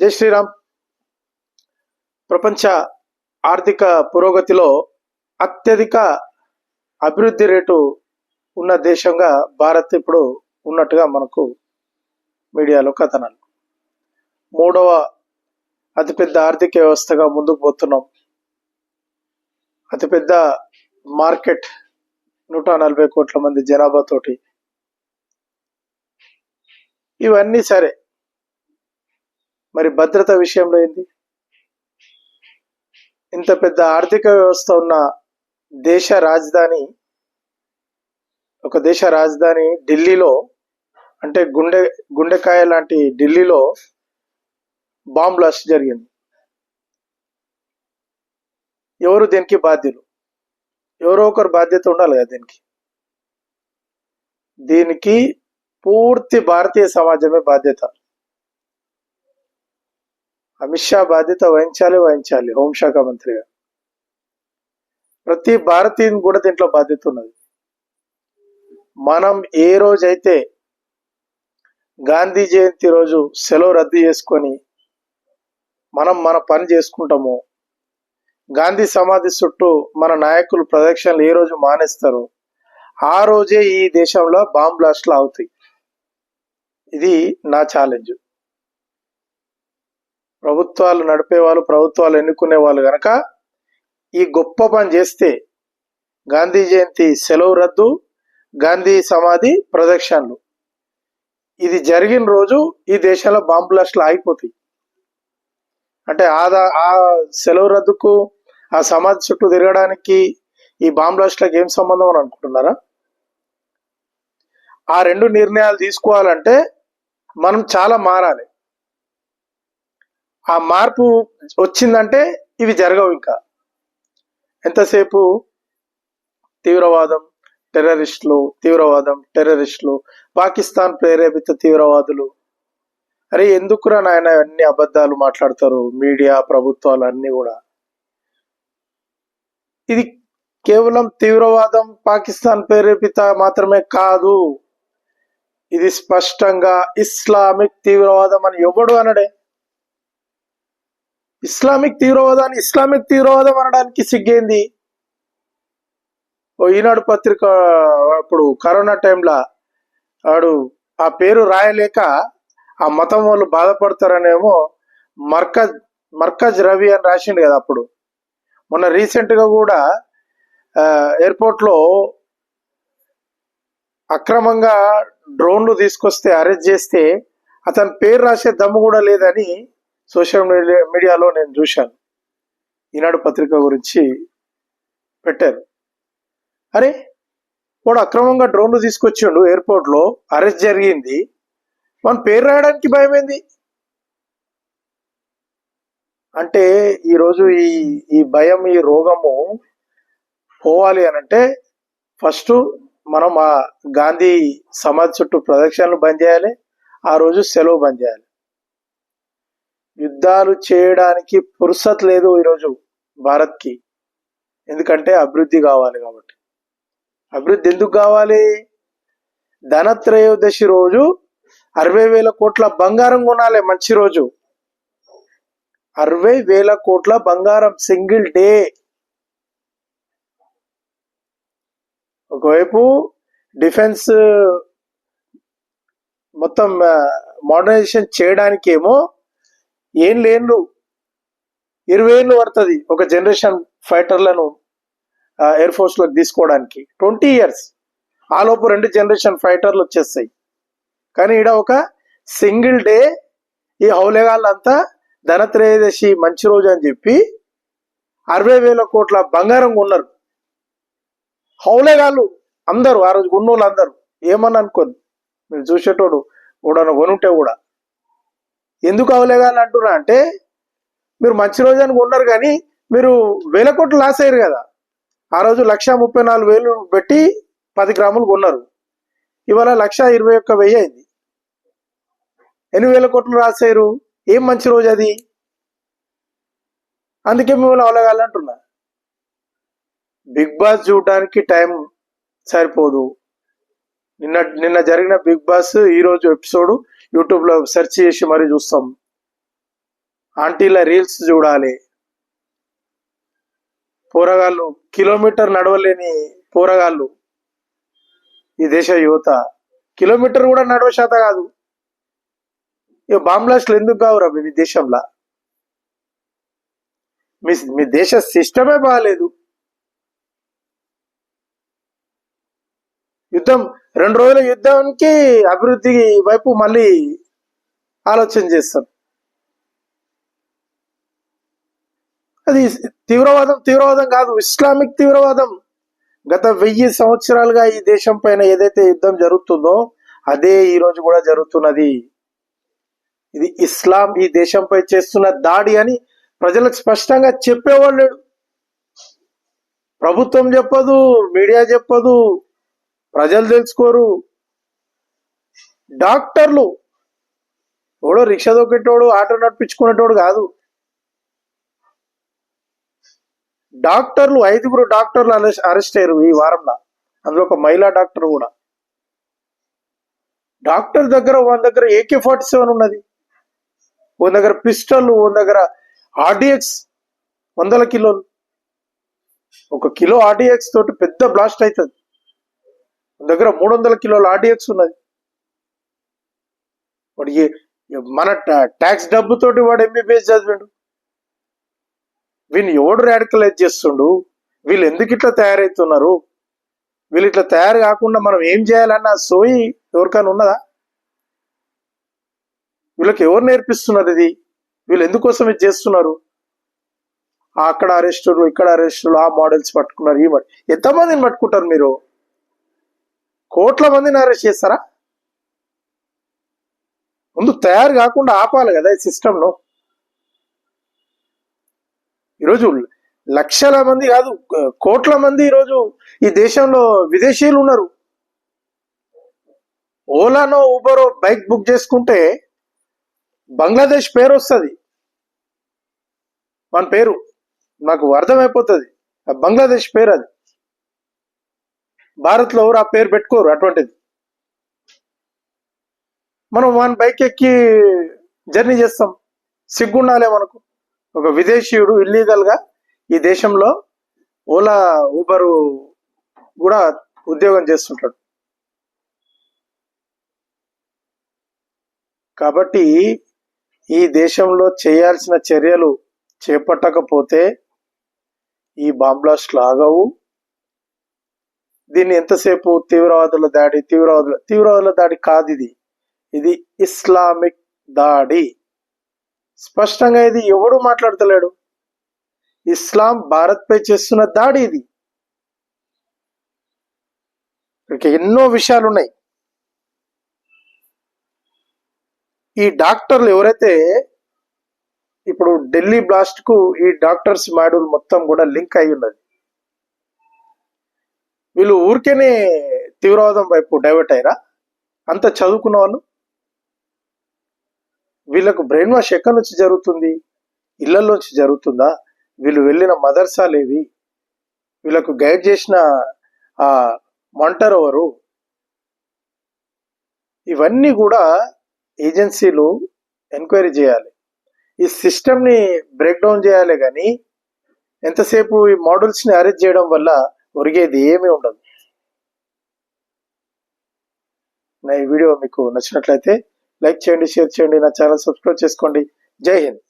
జై శ్రీరామ్. ప్రపంచ ఆర్థిక పురోగతిలో అత్యధిక అభివృద్ధి రేటు ఉన్న దేశంగా భారత్ ఇప్పుడు ఉన్నట్టుగా మనకు మీడియాలో కథనాలు. మూడవ అతిపెద్ద ఆర్థిక వ్యవస్థగా ముందుకు పోతున్నాం. అతిపెద్ద మార్కెట్ నూట నలభై కోట్ల మంది జనాభాతోటి ఇవన్నీ సరే మరి భద్రత విషయంలో ఏంది? ఇంత పెద్ద ఆర్థిక వ్యవస్థ ఉన్న దేశ రాజధాని ఒక దేశ రాజధాని ఢిల్లీలో అంటే గుండె గుండెకాయ లాంటి ఢిల్లీలో బాంబ్ బ్లాస్ట్ జరిగింది. ఎవరు దీనికి బాధ్యులు? ఎవరో ఒకరు బాధ్యత ఉండాలి కదా దీనికి. దీనికి పూర్తి భారతీయ సమాజమే బాధ్యత. అమిత్ షా బాధ్యత వహించాలి వహించాలి. హోంశాఖ మంత్రిగా. ప్రతి భారతీయుని కూడా దీంట్లో బాధ్యత ఉన్నది. మనం ఏ రోజైతే గాంధీ జయంతి రోజు సెలవు రద్దు చేసుకొని మనం మన పని చేసుకుంటామో గాంధీ సమాధి చుట్టూ మన నాయకులు ప్రదక్షిణలు ఏ రోజు మానేస్తారో ఆ రోజే ఈ దేశంలో బాంబ్ బ్లాస్ట్లు అవుతాయి. ఇది నా ఛాలెంజ్. ప్రభుత్వాలు నడిపే వాళ్ళు ప్రభుత్వాలు ఎన్నుకునే వాళ్ళు గనక ఈ గొప్ప పని చేస్తే గాంధీ జయంతి సెలవు రద్దు గాంధీ సమాధి ప్రదక్షిణలు. ఇది జరిగిన రోజు ఈ దేశంలో బాంబ్ బ్లాస్ట్లు ఆగిపోతాయి. అంటే ఆదా ఆ సెలవు రద్దుకు ఆ సమాధి చుట్టూ తిరగడానికి ఈ బాంబు బ్లాస్ట్లకు ఏం సంబంధం అని అనుకుంటున్నారా? ఆ రెండు నిర్ణయాలు తీసుకోవాలంటే మనం చాలా మారాలి. ఆ మార్పు వచ్చిందంటే ఇవి జరగవు ఇంకా. ఎంతసేపు తీవ్రవాదం టెర్రరిస్టులు తీవ్రవాదం టెర్రరిస్టులు పాకిస్తాన్ ప్రేరేపిత తీవ్రవాదులు. అరే ఎందుకురా నాయన అన్ని అబద్ధాలు మాట్లాడతారు? మీడియా ప్రభుత్వాలు అన్ని కూడా. ఇది కేవలం తీవ్రవాదం పాకిస్తాన్ ప్రేరేపిత మాత్రమే కాదు. ఇది స్పష్టంగా ఇస్లామిక్ తీవ్రవాదం అని ఎవడు అనడే? ఇస్లామిక్ తీవ్రవాదాన్ని ఇస్లామిక్ తీవ్రవాదం అనడానికి సిగ్గేంది. ఓ ఈనాడు పత్రిక ఇప్పుడు కరోనా టైంలో వాడు ఆ పేరు రాయలేక ఆ మతం వాళ్ళు బాధపడతారనేమో మర్కజ్ మర్కజ్ రవి అని రాసిండు కదా అప్పుడు. మొన్న రీసెంట్గా కూడా ఎయిర్పోర్ట్లో అక్రమంగా డ్రోన్లు తీసుకొస్తే అరెస్ట్ చేస్తే అతని పేరు రాసే దమ్ము కూడా లేదని సోషల్ మీడియా మీడియాలో నేను చూశాను. ఈనాడు పత్రిక గురించి పెట్టారు. అరే వాడు అక్రమంగా డ్రోన్లు తీసుకొచ్చిండు ఎయిర్పోర్ట్లో అరెస్ట్ జరిగింది. మన పేరు రాయడానికి భయమైంది? అంటే ఈరోజు ఈ ఈ భయం ఈ రోగము పోవాలి అని అంటే ఫస్ట్ మనం ఆ గాంధీ సమాజ్ చుట్టూ ప్రదక్షిణలు బంద్ చేయాలి. ఆ రోజు సెలవు బంద్ చేయాలి. యుద్ధాలు చేయడానికి పురుసత్ లేదు ఈరోజు భారత్కి. ఎందుకంటే అభివృద్ధి కావాలి కాబట్టి. అభివృద్ధి ఎందుకు కావాలి? ధనత్రయోదశి రోజు అరవై వేల కోట్ల బంగారం కొనాలి మంచి రోజు. అరవై వేల కోట్ల బంగారం సింగిల్ డే. ఒకవైపు డిఫెన్స్ మొత్తం మోడర్నైజేషన్ చేయడానికి ఏమో ఏం లేన్లు ఇరవై ఏళ్ళు పడుతుంది ఒక జనరేషన్ ఫైటర్లను ఎయిర్ ఫోర్స్లోకి తీసుకోవడానికి. Twenty years. ఆలోపు రెండు జనరేషన్ ఫైటర్లు వచ్చేస్తాయి. కానీ ఈడ ఒక సింగిల్ డే ఈ హౌలేగాళ్ళంతా ధనత్రయోదశి మంచి రోజు అని చెప్పి అరవై వేల కోట్ల బంగారం కొన్నారు. హౌలేగాళ్ళు అందరూ ఆ రోజు ఉన్నోళ్ళు అందరూ ఏమని అనుకోదు మీరు చూసేటోడు కూడా కొనుంటే కూడా. ఎందుకు హౌలేగాళ్ళు అంటున్నా అంటే మీరు మంచి రోజు అని కానీ మీరు వేల కోట్లు లాస్ అయ్యారు కదా. ఆ రోజు లక్ష ముప్పై నాలుగు వేలు పెట్టి పది గ్రాములు కొన్నారు. ఇవాళ లక్ష ఇరవై ఒక్క వెయ్యి అయింది. ఎన్ని వేల కోట్లు రాశారు ఏం మంచి రోజు అది? అందుకే మిమ్మల్ని అవలగాలంటున్నా బిగ్ బాస్ చూడడానికి టైం సరిపోదు. నిన్న నిన్న జరిగిన బిగ్ బాస్ ఈ రోజు ఎపిసోడ్ యూట్యూబ్లో సెర్చ్ చేసి మరీ చూస్తాం. ఆంటీల రీల్స్ చూడాలి. పోరగాళ్ళు కిలోమీటర్ నడవలేని పోరగాళ్ళు. ఈ దేశ యువత. కిలోమీటర్ కూడా నడవ శాత కాదు. ఇక బాంబ్లాస్ట్లు ఎందుకు కావురా మీ దేశంలో? మీ మీ దేశ సిస్టమే బాగాలేదు యుద్ధం రెండు రోజుల యుద్ధానికి అభివృద్ధి వైపు మళ్ళీ ఆలోచన చేస్తాం. అది తీవ్రవాదం తీవ్రవాదం కాదు ఇస్లామిక్ తీవ్రవాదం. గత వెయ్యి సంవత్సరాలుగా ఈ దేశం పైన ఏదైతే యుద్ధం జరుగుతుందో అదే ఈ రోజు కూడా జరుగుతున్నది. ఇది ఇస్లాం ఈ దేశంపై చేస్తున్న దాడి అని ప్రజలకు స్పష్టంగా చెప్పేవాళ్ళు ప్రభుత్వం చెప్పదు మీడియా చెప్పదు ప్రజలు తెలుసుకోరు. డాక్టర్లు ఎవడో రిక్షా దొక్కేటోడు ఆటో నడిపించుకునేటోడు కాదు. డాక్టర్లు ఐదుగురు డాక్టర్లు అరెస్ట్ అరెస్ట్ అయ్యారు ఈ వారంలో. అందులో ఒక మహిళా డాక్టర్ కూడా. డాక్టర్ దగ్గర వాళ్ళ దగ్గర ఏకే ఫార్టీ సెవెన్ ఉన్నది. ఓ దగ్గర పిస్టల్ ఓ దగ్గర ఆర్డిఎక్స్ వందల కిలోలు. ఒక కిలో ఆర్డిఎక్స్ తోటి పెద్ద బ్లాస్ట్ అవుతుంది. దగ్గర మూడు వందల కిలోల ఆర్డిఎక్స్ ఉన్నది. వాడు ఏ- మన ట్యాక్స్ డబ్బుతోటి వాడు ఎంబీబీఎస్ చదివిండు. వీళ్ళు ఎవడు రాడికలైజ్ చేస్తుండు? వీళ్ళు ఎందుకు ఇట్లా తయారవుతున్నారు వీళ్ళు ఇట్లా తయారు కాకుండా మనం ఏం చేయాలన్న సోయి ఎవరికైనా ఉన్నదా? వీళ్ళకి ఎవరు నేర్పిస్తున్నారు ఇది? వీళ్ళు ఎందుకోసం ఇది చేస్తున్నారు? అక్కడ అరెస్టులు ఇక్కడ అరెస్టులు ఆ మోడల్స్ పట్టుకున్నారు ఈ మోడల్ ఎంతమందిని పట్టుకుంటారు మీరు? కోట్ల మందిని అరెస్ట్ చేస్తారా? ముందు తయారు కాకుండా ఆపాలి కదా ఈ సిస్టంలో ఈరోజు లక్షల మంది కాదు కోట్ల మంది ఈరోజు ఈ దేశంలో విదేశీయులు ఉన్నారు. ఓలానో ఊబరో బైక్ బుక్ చేసుకుంటే బంగ్లాదేశ్ పేరు వస్తుంది. మన పేరు నాకు అర్థమైపోతుంది. ఆ బంగ్లాదేశ్ పేరు అది. భారత్లో ఎవరు ఆ పేరు పెట్టుకోరు అటువంటిది. మనం వన్ బైక్ ఎక్కి జర్నీ చేస్తాం. సిగ్గుండాలే మనకు. ఒక విదేశీయుడు ఇల్లీగల్గా ఈ దేశంలో ఓలా ఊబరు కూడా ఉద్యోగం చేస్తుంటాడు. కాబట్టి ఈ దేశంలో చేయాల్సిన చర్యలు చేపట్టకపోతే ఈ బాంబ్లాస్ట్లు ఆగవు. దీన్ని ఎంతసేపు తీవ్రవాదుల దాడి? తీవ్రవాదుల తీవ్రవాదుల దాడి కాదు ఇది. ఇది ఇస్లామిక్ దాడి. స్పష్టంగా ఇది ఎవడు మాట్లాడతలేడు. ఇస్లాం భారత్పై చేస్తున్న దాడి ఇది. ఇక ఎన్నో విషయాలు ఉన్నాయి ఈ డాక్టర్లు ఎవరైతే ఇప్పుడు ఢిల్లీ బ్లాస్ట్కు ఈ డాక్టర్స్ మాడ్యూల్ మొత్తం కూడా లింక్ అయి ఉన్నది వీళ్ళు ఊరికేనే తీవ్రవాదం వైపు డైవర్ట్ అయ్యారా? అంత చదువుకున్న వాళ్ళు? వీళ్ళకు బ్రెయిన్ వాష్ ఎక్కడి నుంచి జరుగుతుంది? ఇళ్ళలోంచి జరుగుతుందా? వీళ్ళు వెళ్ళిన మదర్సాలు ఏవి? వీళ్ళకు గైడ్ చేసిన ఆ మంటర్ ఎవరు? ఇవన్నీ కూడా ఏజెన్సీలు ఎంక్వైరీ చేయాలి. ఈ సిస్టమ్ని బ్రేక్ డౌన్ చేయాలి కానీ ఎంతసేపు ఈ మోడల్స్ని అరేంజ్ చేయడం వల్ల ఒరిగేది ఏమీ ఉండదు. నా ఈ వీడియో మీకు నచ్చినట్లయితే లైక్ చేయండి షేర్ చేయండి నా ఛానల్ సబ్స్క్రైబ్ చేసుకోండి. జై హింద్.